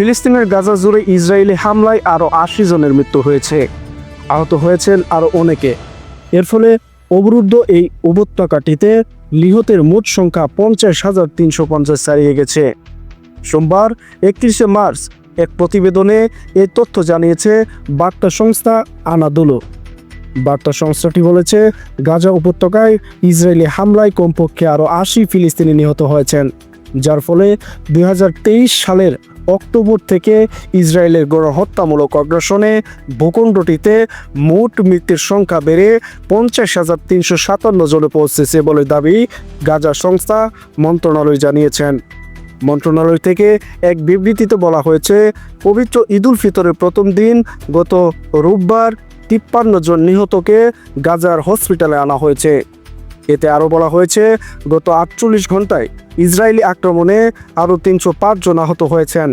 ফিলিস্তিনের গাজা জুড়ে ইসরায়েলি হামলায় আরও আশি জনের মৃত্যু হয়েছে। আহত হয়েছেন আরও অনেকে। এর ফলে অবরুদ্ধ এই উপত্যকাটিতে নিহতের মোট সংখ্যা পঞ্চাশ হাজার তিনশো পঞ্চাশ ছাড়িয়ে গেছে। সোমবার একত্রিশে মার্চ এক প্রতিবেদনে এই তথ্য জানিয়েছে বার্তা সংস্থা আনাদুলো। বার্তা সংস্থাটি বলেছে, গাজা উপত্যকায় ইসরায়েলি হামলায় কমপক্ষে আরও আশি ফিলিস্তিনি নিহত হয়েছেন, যার ফলে দুই হাজার তেইশ সালের অক্টোবর থেকে ইসরায়েলের গণহত্যামূলক অগ্রাসনে ভূখণ্ডটিতে মোট মৃত্যুর সংখ্যা বেড়ে পঞ্চাশ হাজার তিনশো সাতান্ন জনে পৌঁছেছে বলে দাবি গাজা সংস্থা মন্ত্রণালয় জানিয়েছেন। মন্ত্রণালয় থেকে এক বিবৃতিতে বলা হয়েছে, পবিত্র ঈদুল ফিতরের প্রথম দিন গত রোববার তিপ্পান্ন জন নিহতকে গাজার হসপিটালে আনা হয়েছে। এতে আরও বলা হয়েছে, গত আটচল্লিশ ঘন্টায় ইসরায়েলি আক্রমণে আরও তিনশো জন আহত হয়েছেন।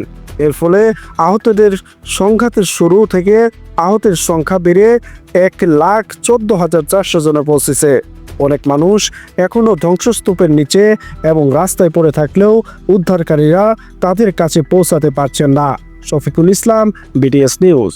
এর ফলে আহতদের সংঘাতের শুরু থেকে আহতের সংখ্যা বেড়ে এক লাখ চোদ্দ হাজার চারশো জনে পৌঁছেছে। অনেক মানুষ এখনও ধ্বংসস্তূপের নিচে এবং রাস্তায় পড়ে থাকলেও উদ্ধারকারীরা তাদের কাছে পৌঁছাতে পারছেন না। Shafiqul Islam, BTS news.